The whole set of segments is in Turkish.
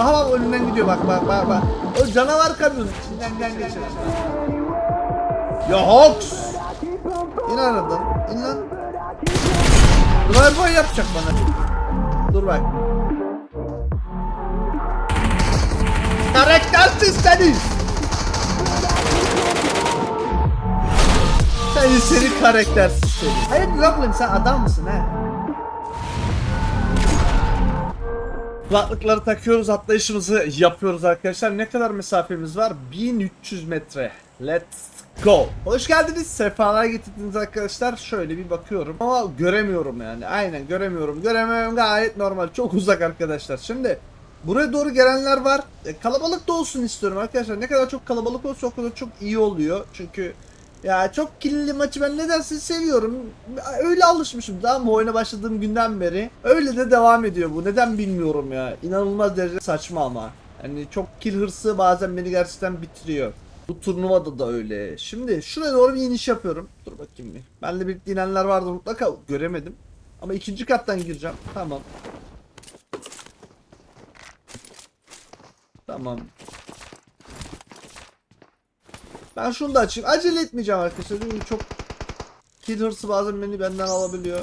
Aha bak önünden gidiyor bak bak bak bak. O canavar kamyon içinden geçer. Ya Hawks! İn aradan. İn lan. Drive yapacak bana. Dur bak. Karaktersiz seni. Seni seni karaktersiz seni. Hayır Goblin sen adam mısın he? Kulaklıkları takıyoruz atlayışımızı yapıyoruz arkadaşlar. Ne kadar mesafemiz var? 1300 metre. Let's go. Hoş geldiniz. Sefalar getirdiniz arkadaşlar. Şöyle bir bakıyorum ama göremiyorum yani. Aynen göremiyorum. Göremiyorum gayet normal. Çok uzak arkadaşlar. Şimdi buraya doğru gelenler var. E, kalabalık da olsun istiyorum arkadaşlar. Ne kadar çok kalabalık olsa o kadar çok iyi oluyor. Çünkü ya çok killi maçı ben nedense seviyorum. Öyle alışmışım tamam mı oyuna başladığım günden beri. Öyle de devam ediyor bu. Neden bilmiyorum ya. İnanılmaz derece saçma ama. Hani çok kill hırsı bazen beni gerçekten bitiriyor. Bu turnuvada da öyle. Şimdi şuraya doğru bir iniş yapıyorum. Dur bakayım bir. Benle birlikte inenler vardı mutlaka göremedim. Ama ikinci kattan gireceğim. Tamam. Tamam. Ben şunu da açayım. Acele etmeyeceğim arkadaşlar. Çünkü çok kill hırsı bazen beni benden alabiliyor.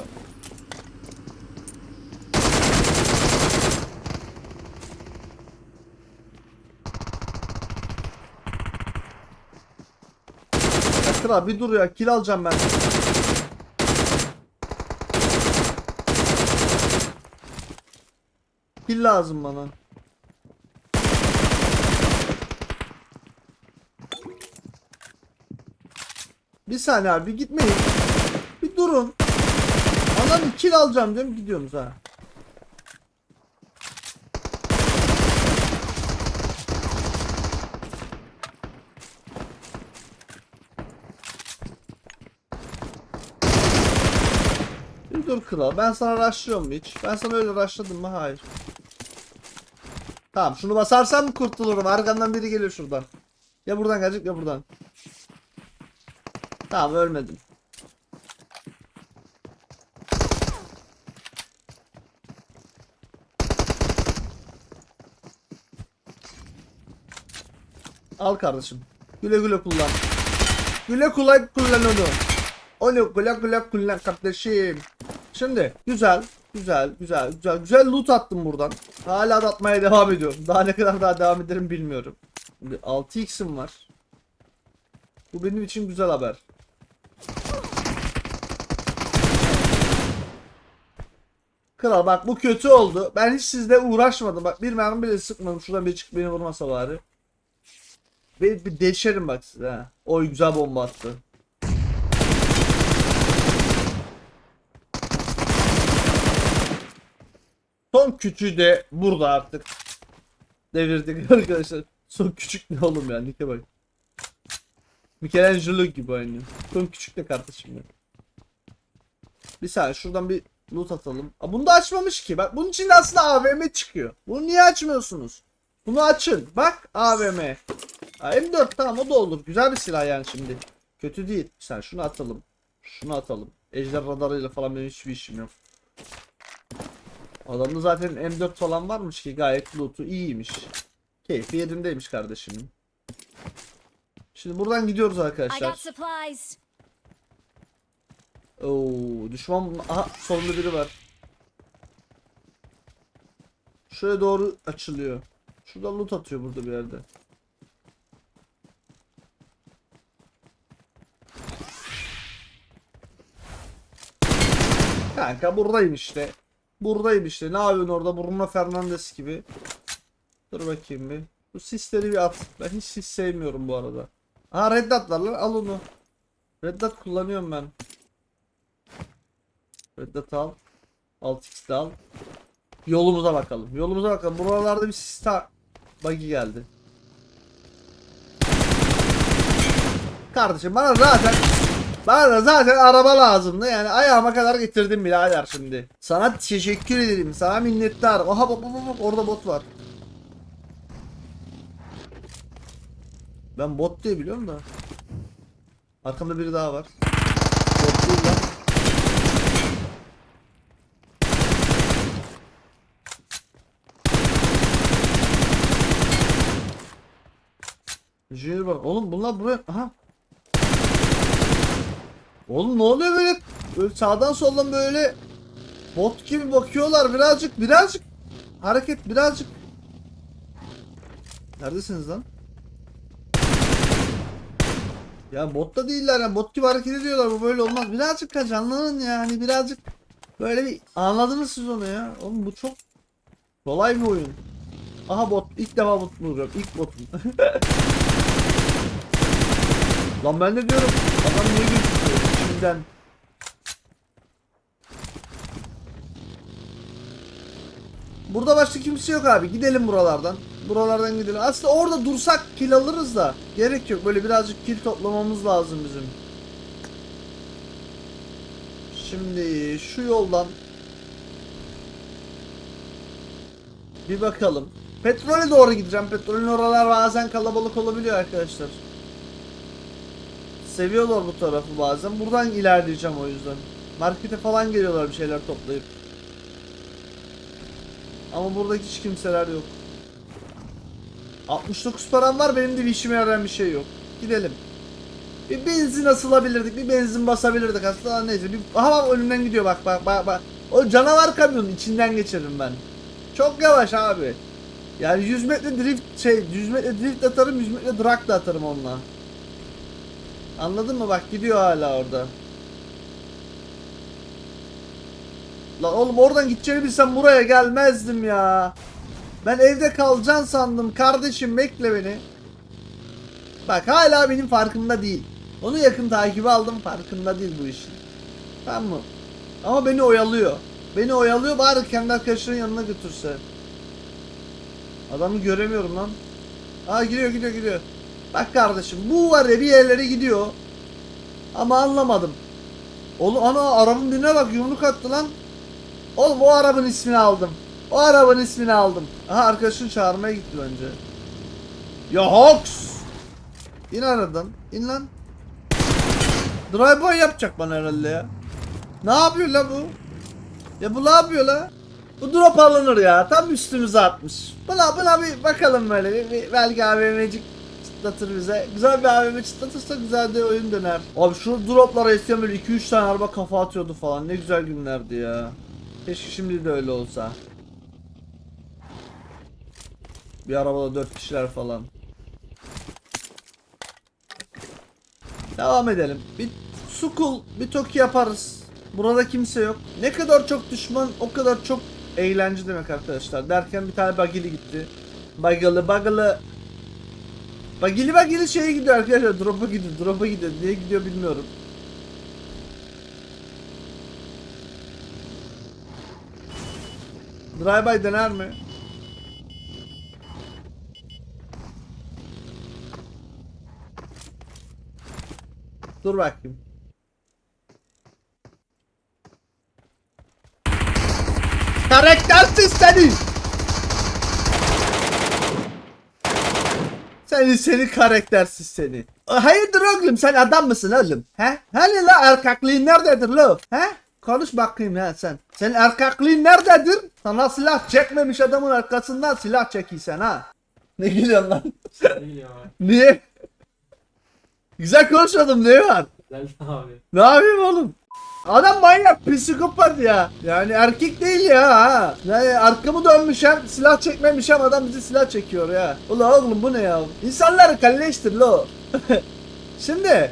Kral bir dur ya. Kill alacağım ben. Kill lazım bana. Bir saniye abi gitmeyin. Bir durun. Anam kill alacağım diyorum gidiyorsunuz ha. Bir dur kral. Ben sana rushlıyorum hiç? Ben sana öyle rushladım mı? Hayır. Tamam şunu basarsam kurtulurum? Arkandan biri geliyor şuradan. Ya buradan gelecek ya buradan. Tamam ölmedim. Al kardeşim. Güle güle kullan. Güle kullan kullan onu. Onu güle güle kullan kardeşim. Şimdi güzel, güzel, güzel, güzel, güzel loot attım buradan. Hala da atmaya devam ediyorum. Daha ne kadar daha devam ederim bilmiyorum. Şimdi 6x'im var. Bu benim için güzel haber. Kral bak bu kötü oldu. Ben hiç sizle uğraşmadım. Bak bir mermi bile sıkmadım. Şuradan bir çık beni vurmasa bari. Bir, bir deşerim bak size. Oy güzel bomba attı. Son küçüğü de burada artık. Devirdik arkadaşlar. Son küçük ne oğlum ya Nike bak. Michelangelo gibi oynuyor. Son küçük de kardeşim ya. Bir saniye şuradan bir loot atalım. Aa, bunu da açmamış ki. Bak bunun içinde aslında AVM çıkıyor. Bunu niye açmıyorsunuz? Bunu açın. Bak AVM. Aa, M4 tamam o da olur. Güzel bir silah yani şimdi. Kötü değil. Saniye şunu atalım. Şunu atalım. Ejder radarıyla falan benim hiçbir işim yok. Adamda zaten M4 falan varmış ki gayet loot'u iyiymiş. Keyfi yerindeymiş kardeşimin. Şimdi buradan gidiyoruz arkadaşlar. Oo, düşman aha solunda biri var. Şuraya doğru açılıyor. Şurada loot atıyor burada bir yerde. Kanka buradayım işte. Buradayım işte. Ne yapıyorsun orada Bruno Fernandes gibi. Dur bakayım bir. Bu sisleri bir at. Ben hiç sis sevmiyorum bu arada. Ha red var lan al onu. Red kullanıyorum ben. Red dot al. 6x de al. Yolumuza bakalım. Yolumuza bakalım. Buralarda bir ta buggy geldi. Kardeşim bana zaten bana zaten araba lazımdı yani ayağıma kadar getirdim birader şimdi. Sana teşekkür ederim. Sana minnettar. Oha bak bak bak, orada bot var. Ben bot diye biliyorum da. Arkamda biri daha var. Bot değil lan. Junior bak. Oğlum bunlar buraya... Aha. Oğlum ne oluyor böyle? Böyle sağdan soldan böyle bot gibi bakıyorlar. Birazcık birazcık hareket birazcık. Neredesiniz lan? Ya bot da değiller ya. Bot gibi hareket ediyorlar. Bu böyle olmaz. Birazcık da canlanın ya. Hani birazcık böyle bir anladınız siz onu ya. Oğlum bu çok kolay bir oyun. Aha bot. İlk defa bot vuruyorum ilk botum Lan ben de diyorum adam niye gözüküyor içimden Burada başka kimse yok abi. Gidelim buralardan. Buralardan gidelim. Aslında orada dursak kill alırız da. Gerek yok. Böyle birazcık kill toplamamız lazım bizim. Şimdi şu yoldan bir bakalım. Petrole doğru gideceğim. Petrolün oralar bazen kalabalık olabiliyor arkadaşlar. Seviyorlar bu tarafı bazen. Buradan ilerleyeceğim o yüzden. Markete falan geliyorlar bir şeyler toplayıp. Ama burada hiç kimseler yok. 69 param var benim de bir işime yarayan bir şey yok. Gidelim. Bir benzin asılabilirdik, bir benzin basabilirdik aslında neyse. Bir... Aha önümden gidiyor bak bak bak bak. O canavar kamyonun içinden geçerim ben. Çok yavaş abi. Yani 100 metre drift şey 100 metre drift atarım 100 metre drag da atarım onunla. Anladın mı bak gidiyor hala orada. Lan oğlum oradan gideceğini bilsem buraya gelmezdim ya. Ben evde kalacaksın sandım. Kardeşim bekle beni. Bak hala benim farkında değil. Onu yakın takibi aldım farkında değil bu işin. Tamam mı? Ama beni oyalıyor. Beni oyalıyor bari kendi arkadaşların yanına götürse. Adamı göremiyorum lan. Aa gidiyor gidiyor gidiyor. Bak kardeşim bu var ya bir yerlere gidiyor. Ama anlamadım. Oğlum ana arabanın birine bak yumruk attı lan. Oğlum o arabanın ismini aldım. O arabanın ismini aldım. Aha arkadaşını çağırmaya gitti bence. Ya Hawks! İn aradan. İn lan. Drive-by yapacak bana herhalde ya. Ne yapıyor la bu? Ya bu ne yapıyor la? Bu drop alınır ya. Tam üstümüze atmış. Buna buna bir bakalım böyle. Bir, bir, belki AVM'cik çıtlatır bize. Güzel bir AVM çıtlatırsa güzel de oyun döner. Abi şu droplara eskiden böyle 2-3 tane araba kafa atıyordu falan. Ne güzel günlerdi ya. Keşke şimdi de öyle olsa. Bir arabada 4 kişiler falan. Devam edelim. Bir sukul, bir toki yaparız. Burada kimse yok. Ne kadar çok düşman o kadar çok eğlence demek arkadaşlar. Derken bir tane bagili gitti. Bagılı bagılı. Bagili bagili şeye gidiyor arkadaşlar. Drop'a gidiyor. Drop'a gidiyor. Niye gidiyor bilmiyorum. Drive-by dener mi? Dur bakayım. Karaktersiz seni. Seni seni karaktersiz seni. Hayırdır oğlum sen adam mısın oğlum? He? Hani la erkaklığın nerededir lo? He? Konuş bakayım ya sen. Senin erkaklığın nerededir? Sana silah çekmemiş adamın arkasından silah çekiysen ha. Ne gülüyorsun lan? Ya. Niye? Güzel konuşmadım ne var? Güzel abi. Ne yapayım oğlum? Adam manyak psikopat ya. Yani erkek değil ya ha. Yani arkamı dönmüşem silah çekmemişem adam bize silah çekiyor ya. Ula oğlum bu ne ya? İnsanları kalleştir lo. Şimdi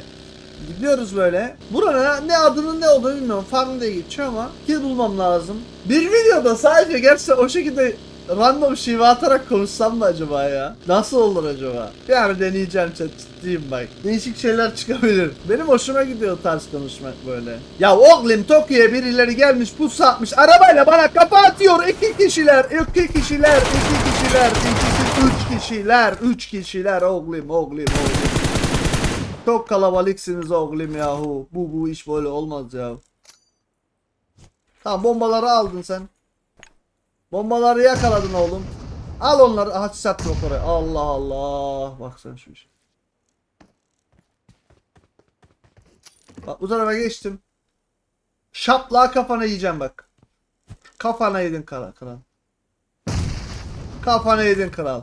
gidiyoruz böyle. Buranın ne adının ne olduğunu bilmiyorum. Farm diye geçiyor ama kill bulmam lazım. Bir videoda sadece gerçekten o şekilde random şive atarak konuşsam mı acaba ya? Nasıl olur acaba? Yani deneyeceğim chat ciddiyim bak. Değişik şeyler çıkabilir. Benim hoşuma gidiyor tarz konuşmak böyle. Ya oğlum Tokyo'ya birileri gelmiş pus atmış. Arabayla bana kafa atıyor. iki kişiler, iki kişiler, iki kişiler, iki, üç kişiler, üç kişiler oğlum, oğlum, oğlum. Çok kalabalıksınız oğlum yahu. Bu bu iş böyle olmaz ya. Tamam bombaları aldın sen. Bombaları yakaladın oğlum. Al onları. Aha sat yok oraya. Allah Allah. Bak sen şu işe. Bak bu tarafa geçtim. Şapla kafana yiyeceğim bak. Kafana yedin kral kral. Kafana yedin kral.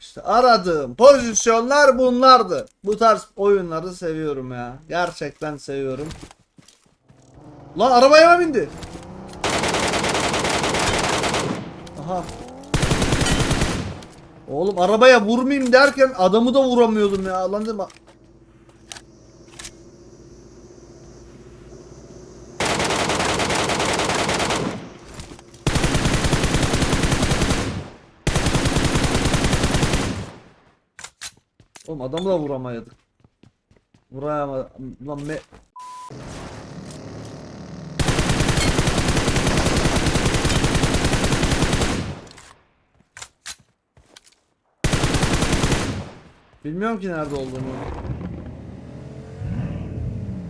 İşte aradığım pozisyonlar bunlardı. Bu tarz oyunları seviyorum ya. Gerçekten seviyorum. Lan arabaya mı bindi? Aha. Oğlum arabaya vurmayayım derken adamı da vuramıyordum ya. Lan dedim. Oğlum adamı da vuramaydık. Vuramadım. Lan me... Bilmiyorum ki nerede olduğunu.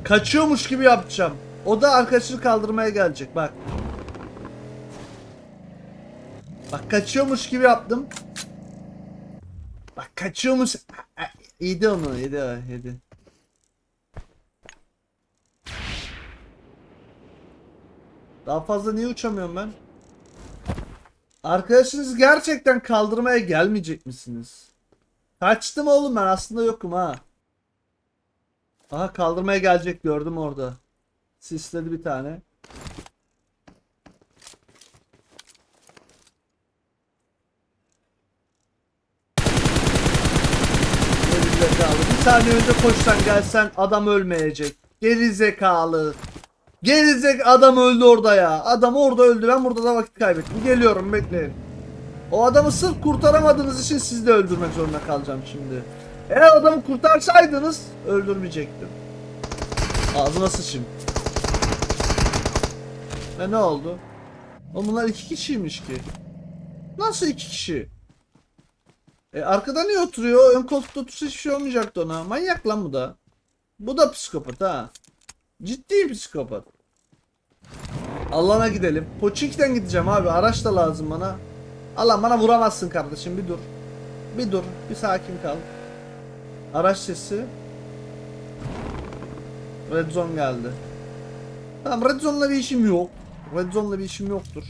Kaçıyormuş gibi yapacağım. O da arkadaşını kaldırmaya gelecek bak. Bak kaçıyormuş gibi yaptım. Bak kaçıyormuş. Yedi onu yedi yedi. Daha fazla niye uçamıyorum ben? Arkadaşınız gerçekten kaldırmaya gelmeyecek misiniz? Kaçtım oğlum ben aslında yokum ha. Aha kaldırmaya gelecek gördüm orada. Sisledi bir tane. Bir saniye önce koşsan gelsen adam ölmeyecek. Gerizekalı. Gerizek adam öldü orada ya. Adam orada öldü. Ben burada da vakit kaybettim. Geliyorum bekleyin. O adamı sırf kurtaramadığınız için siz de öldürmek zorunda kalacağım şimdi. Eğer adamı kurtarsaydınız öldürmeyecektim. Ağzına sıçayım. Ve ne oldu? O bunlar iki kişiymiş ki. Nasıl iki kişi? E arkada niye oturuyor? Ön koltukta otursa hiçbir şey olmayacaktı ona. Manyak lan bu da. Bu da psikopat ha. Ciddi psikopat. Allah'ına gidelim. Poçink'ten gideceğim abi. Araç da lazım bana. Allah bana vuramazsın kardeşim bir dur. Bir dur. Bir sakin kal. Araç sesi. Red Zone geldi. Tamam Red Zone'la bir işim yok. Red Zone'la bir işim yoktur.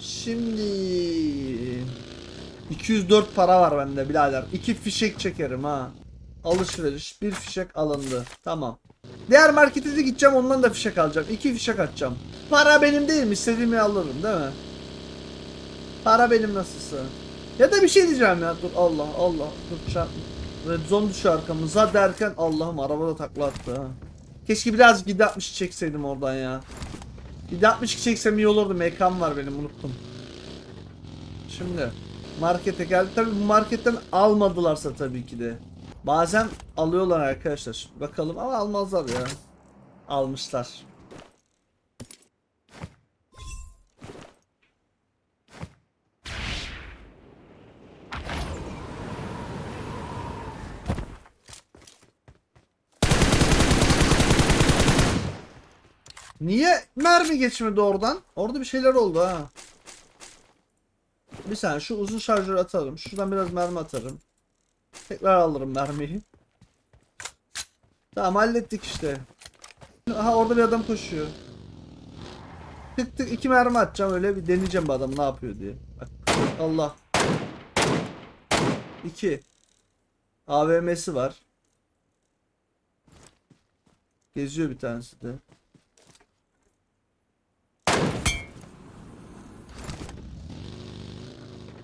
Şimdi 204 para var bende birader. İki fişek çekerim ha. Alışveriş bir fişek alındı. Tamam. Diğer markete de gideceğim ondan da fişek alacağım. İki fişek atacağım. Para benim değil mi? İstediğimi alırım değil mi? Para benim nasılsa. Ya da bir şey diyeceğim ya. Dur Allah Allah. Dur çarp. Red zone düşüyor arkamıza derken Allah'ım araba da takla attı ha. Keşke biraz 760 çekseydim oradan ya. 762 çeksem iyi olurdu. MK'm var benim unuttum. Şimdi markete geldi. Tabii bu marketten almadılarsa tabii ki de. Bazen alıyorlar arkadaşlar. Bakalım ama almazlar ya. Almışlar. Niye mermi geçmedi oradan? Orada bir şeyler oldu ha. Bir saniye şu uzun şarjörü atalım. Şuradan biraz mermi atarım. Tekrar alırım mermiyi. Tamam hallettik işte. Aha orada bir adam koşuyor. Tık tık iki mermi atacağım öyle bir deneyeceğim bu adam ne yapıyor diye. Bak. Allah. İki. AVM'si var. Geziyor bir tanesi de.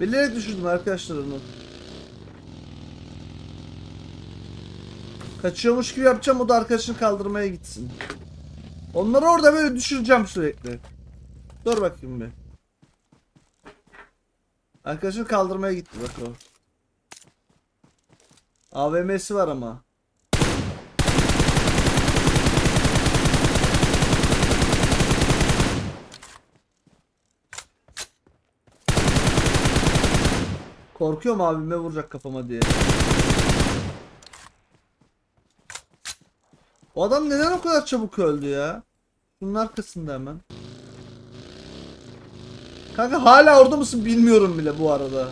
Bilerek düşürdüm arkadaşlar onu. Kaçıyormuş gibi yapacağım o da arkadaşını kaldırmaya gitsin. Onları orada böyle düşüreceğim sürekli. Dur bakayım bir. Arkadaşını kaldırmaya gitti bak o. AVM'si var ama. Korkuyorum abime vuracak kafama diye. O adam neden o kadar çabuk öldü ya? Bunun arkasında hemen. Kanka hala orada mısın bilmiyorum bile bu arada.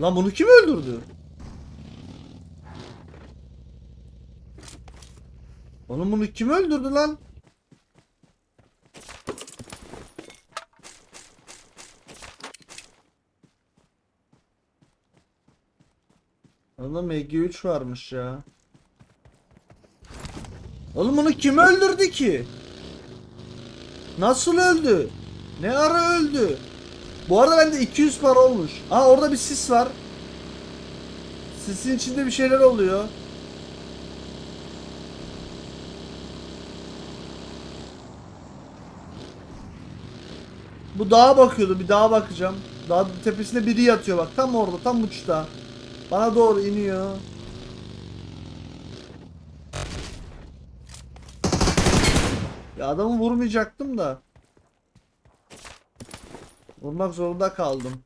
Lan bunu kim öldürdü? Oğlum bunu kim öldürdü lan? Oğlum MG3 varmış ya. Oğlum bunu kim öldürdü ki? Nasıl öldü? Ne ara öldü? Bu arada bende 200 para olmuş. Aa orada bir sis var. Sisin içinde bir şeyler oluyor. Bu dağa bakıyordu. Bir dağa bakacağım. Dağ tepesinde biri yatıyor bak. Tam orada, tam uçta. Bana doğru iniyor. Ya adamı vurmayacaktım da. Vurmak zorunda kaldım.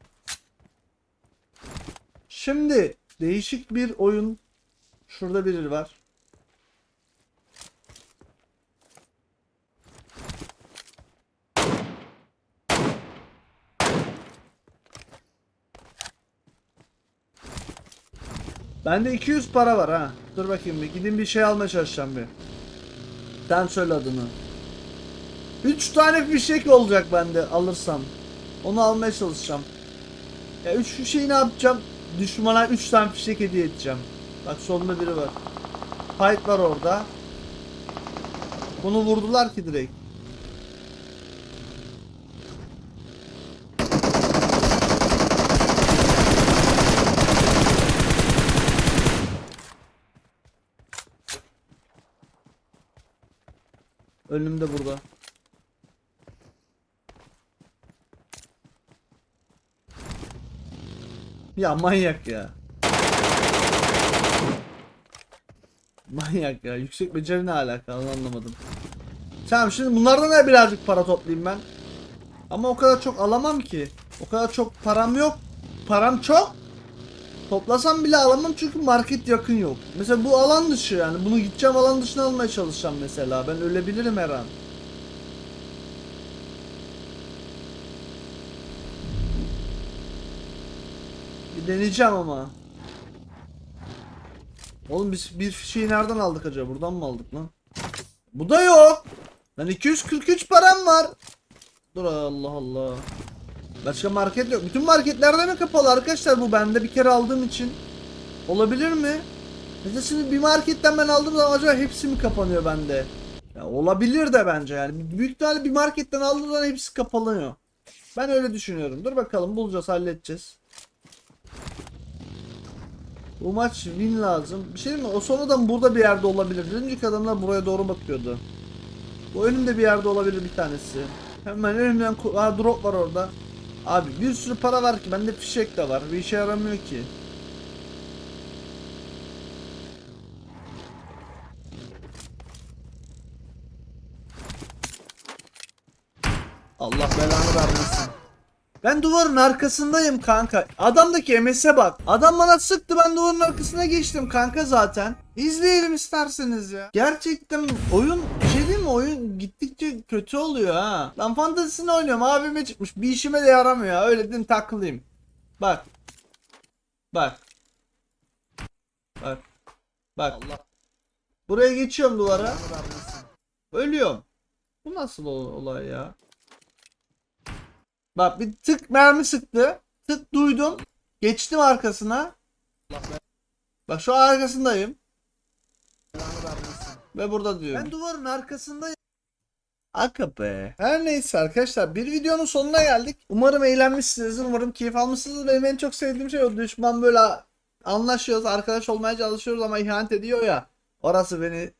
Şimdi değişik bir oyun. Şurada biri var. Bende 200 para var ha. Dur bakayım bir gidin bir şey almaya çalışacağım bir. Sen söyle adını. 3 tane fişek olacak bende alırsam. Onu almaya çalışacağım. Ya 3 fişeği ne yapacağım? Düşmana 3 tane fişek hediye edeceğim. Bak solunda biri var. Fight var orada. Bunu vurdular ki direkt. Önümde burada. Ya manyak ya. Manyak ya. Yüksek beceri ne alakalı anlamadım. Tamam şimdi bunlardan da birazcık para toplayayım ben. Ama o kadar çok alamam ki. O kadar çok param yok. Param çok. Toplasam bile alamam çünkü market yakın yok. Mesela bu alan dışı yani. Bunu gideceğim alan dışına almaya çalışacağım mesela. Ben ölebilirim her an. Bir deneyeceğim ama. Oğlum biz bir şeyi nereden aldık acaba? Buradan mı aldık lan? Bu da yok. Lan 243 param var. Dur Allah Allah. Başka market yok. Bütün marketlerde mi kapalı arkadaşlar bu bende bir kere aldığım için? Olabilir mi? Mesela şimdi bir marketten ben aldığım zaman acaba hepsi mi kapanıyor bende? Ya olabilir de bence yani. Büyük ihtimalle bir marketten aldığım zaman hepsi kapanıyor. Ben öyle düşünüyorum. Dur bakalım bulacağız halledeceğiz. Bu maç win lazım. Bir şey mi? O sonradan burada bir yerde olabilir. Önceki adamlar buraya doğru bakıyordu. Bu önümde bir yerde olabilir bir tanesi. Hemen önümden Aa, drop var orada. Abi bir sürü para var ki bende fişek de var. Bir işe yaramıyor ki. Allah belanı vermesin. Ben duvarın arkasındayım kanka. Adamdaki MS'e bak. Adam bana sıktı ben duvarın arkasına geçtim kanka zaten. İzleyelim isterseniz ya. Gerçekten oyun Oyun gittikçe kötü oluyor ha. Lan fantazisini oynuyorum abime çıkmış. Bir işime de yaramıyor. Öyle dedim takılayım. Bak. Bak. Bak. Bak. Buraya geçiyorum duvara. Ölüyorum. Bu nasıl ol- olay ya? Bak bir tık mermi sıktı. Tık duydum. Geçtim arkasına. Bak şu arkasındayım. Ve burada diyorum. Ben duvarın arkasındayım. Aka be. Her neyse arkadaşlar bir videonun sonuna geldik. Umarım eğlenmişsinizdir. Umarım keyif almışsınızdır. Benim en çok sevdiğim şey o düşman böyle anlaşıyoruz, arkadaş olmaya çalışıyoruz ama ihanet ediyor ya. Orası beni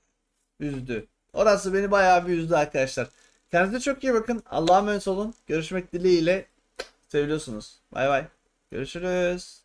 üzdü. Orası beni bayağı bir üzdü arkadaşlar. Kendinize çok iyi bakın. Allah'a emanet olun. Görüşmek dileğiyle. Seviyorsunuz. Bay bay. Görüşürüz.